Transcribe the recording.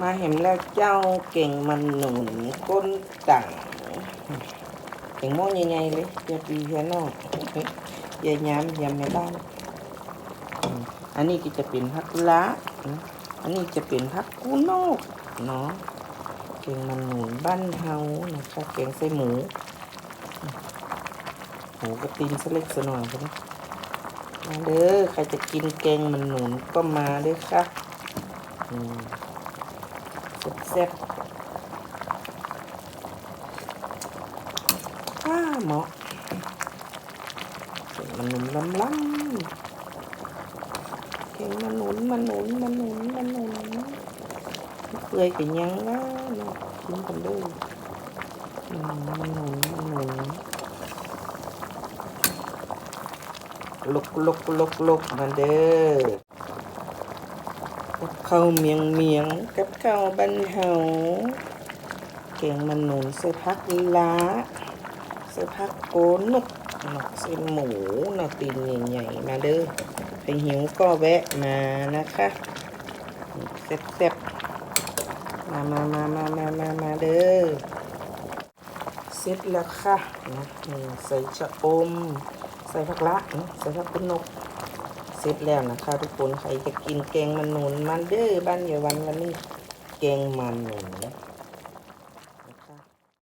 มาเห็นแล้วเจ้าเก่งมันหนุนก้นต่างเก่งโม่ใหญ่ๆเลยเดี๋ยวปีเฮียนอกยายย้ำยำในบ้านอันนี้ก็จะเป็นพักละอันนี้จะเป็นพักกูนอกเนาะเก่งมันหนุนบ้านเฮานะคะเก่งใส่หมูหมูกระตีนสเล็กสหน่อยนะมาเด้อใครจะกินแกงมันหนุนก็มาเด้อค่ะอืม แซ่บๆอ้าเหมาะเก่งมันหนุนล้ำล้ำเก่งมันหนุนมันหนุนมันหนุนมันหนุนเปื่อยกันยังวะเนาะกินกันเด้วยมันหนุนมันหนุนลุกลุกลุกลุกมาเด้อ กับข้าวเมียงเมียงกับข้าวบันเฮาแกงมันหนุนใส่พักล้าใส่พักโกนุกเนาะใส่หมูเนาะตีนใหญ่ๆมาเด้อใครหิวก็แวะมานะคะแซ่บๆมามามามามามามาเด้อเสร็จแล้วค่ะนะใส่ชะอม ใส่ผักละใส่ผักกุนก เสร็จแล้วนะคะ ทุกคนใครจะกินแกงมันหนุนมันเด้อบ้านเยาวันวันนี้แกงมันหนุน